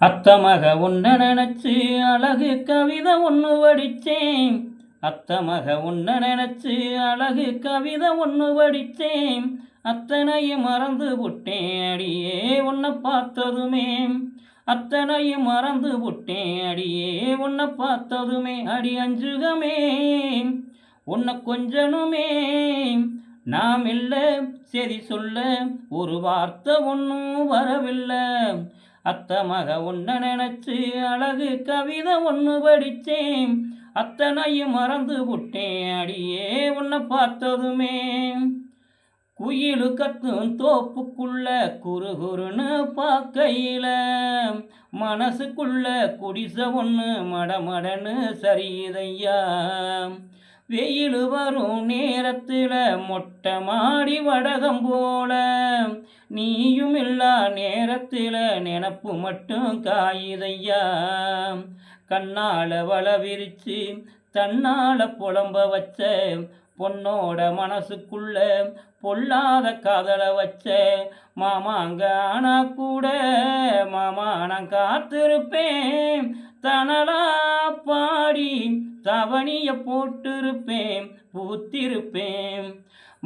அத்தமக உன்ன நினைச்சு அழகு கவிதை ஒன்று வடித்தேன் அத்தமக உன்ன நினைச்சு அழகு கவிதை ஒன்று வடித்தேன் அத்தனையும் மறந்து விட்டேன் அடியே உன்னை பார்த்ததுமே. அத்தனையும் மறந்து விட்டேன் அடியே உன்னை பார்த்ததுமே. அடி அஞ்சுகமே உன்னை கொஞ்சனுமே. நாம் இல்லை சரி சொல்ல ஒரு வார்த்தை ஒன்றும் வரவில்லை. அத்த மக உன்னை நினைச்சு அழகு கவிதை ஒன்று படித்தேன். அத்தனையும் மறந்து விட்டேன் அடியே உன்னை பார்த்ததுமே. குயிலு கத்தும் தோப்புக்குள்ள குறு குறுன்னு பார்க்கையில மனசுக்குள்ள குடிச ஒன்று மடமடன்னு சரியுதையா. வெயில் வரும் நேரத்தில் மொட்டை மாடி வடகம் போல நீயும் இல்லா நேரத்தில் நினப்பு மட்டும் காயுதையா? கண்ணால வள விரிச்சு தன்னால புலம்ப வச்ச பொண்ணோட மனசுக்குள்ள பொல்லாத காதலை வச்ச மாமாங்க ஆனா கூட மாமா நான் காத்திருப்பேன். தனலா பாடி தவணிய போட்டிருப்பேன் பூத்திருப்பேன்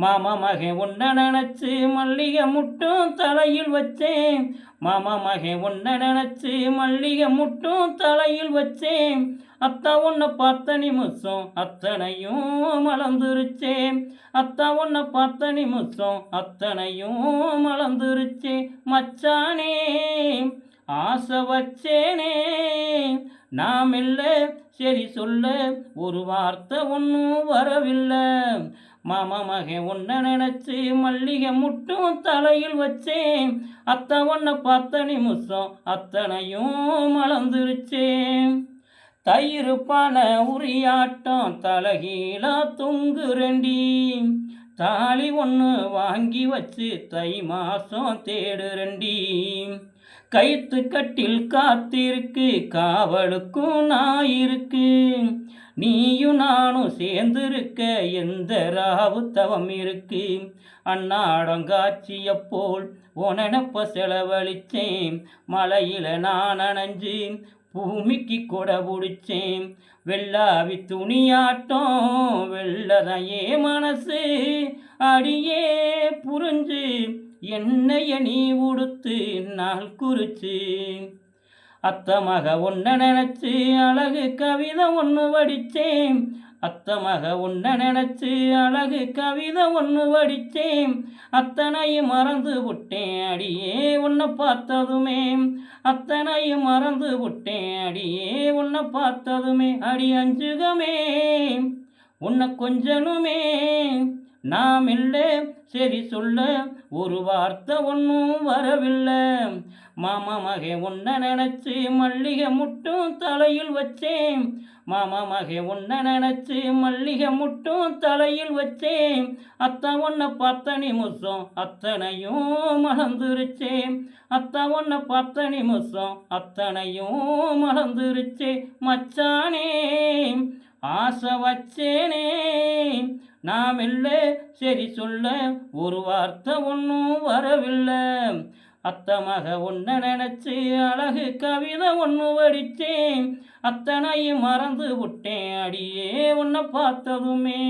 மாமா மகன் உன்ன நினச்சி மல்லிகை முட்டும் தலையில் வச்சேன். மாமா மகன் உன்ன நினச்சி மல்லிகை முட்டும் தலையில் வச்சேன். அத்தா உன்னை பார்த்த நிமிஷம் அத்தனையும் மலர்ந்துருச்சே அத்தா உன்னை பார்த்த நிமிஷம் அத்தனையும் மலர்ந்துருச்சே மச்சானே. ஆசை வச்சேனே. நாம் இல்லை சரி சொல்ல ஒரு வார்த்தை ஒன்றும் வரவில்லை. மாமா மகன் உன்னை நினச்சி மல்லிகை முட்டும் தலையில் வச்சேன். அத்தை உன்னை பார்த்த நிமிஷம் அத்தனையும் மலர்ந்துருச்சேன். தயிர் பண உரியாட்டம் தலகீழா தொங்குறண்டி தாலி ஒன்று வாங்கி வச்சு தை மாதம் தேடுறண்டி கைத்து கட்டில் காத்திருக்கு காவலுக்கும் நாயிருக்கு. நீயும் நானும் சேர்ந்திருக்க எந்த ராவு தவம் இருக்கு அன்னாடங்காட்சிய போல் உனப்ப செலவழிச்சேன் மலையில நான் அணைஞ்சு பூமிக்கு கூட பிடிச்சேன். வெள்ளாவி துணியாட்டம் வெள்ளதையே மனசு அடியே புரிஞ்சு என்னைய நீ உடுத்து நாள் குறிச்சு. அத்தமாக மக உன்னை நினச்சி அழகு கவிதை ஒன்று வடிச்சேன். அத்த மக உன்னை நினச்சி அழகு கவிதை ஒன்று வடித்தேன் அத்தனையும் மறந்து விட்டேன் அடியே உன்னை பார்த்ததுமே. அத்தனையும் மறந்து விட்டேன் அடியே உன்னை பார்த்ததுமே. அடி அஞ்சுகமே உன்னை கொஞ்சனுமே. நாம் இல்லை. சரி சொல்ல ஒரு வார்த்தை ஒன்றும் வரவில்லை. மாமா மகே உன்னை நினச்சி மல்லிகை முட்டும் தலையில் வச்சேன். மாமா மகே உன்னை நினச்சி மல்லிகை முட்டும் தலையில் வச்சேன். அத்தா உன்னை பார்த்த நிமிஷம் அத்தனையும் மறந்துருச்சேன் அத்தா உன்னை பார்த்த நிமிஷம் அத்தனையும் மறந்துருச்சே மச்சானே ஆசை வச்சேனே. நாம் இல்லை சரி சொல்ல ஒரு வார்த்தை ஒன்றும் வரவில்லை. அத்த மக உன்னை நினச்சி அழகு கவிதை ஒன்று வடித்தேன். அத்தனையும் மறந்து விட்டேன் அடியே உன்னை பார்த்ததுமே.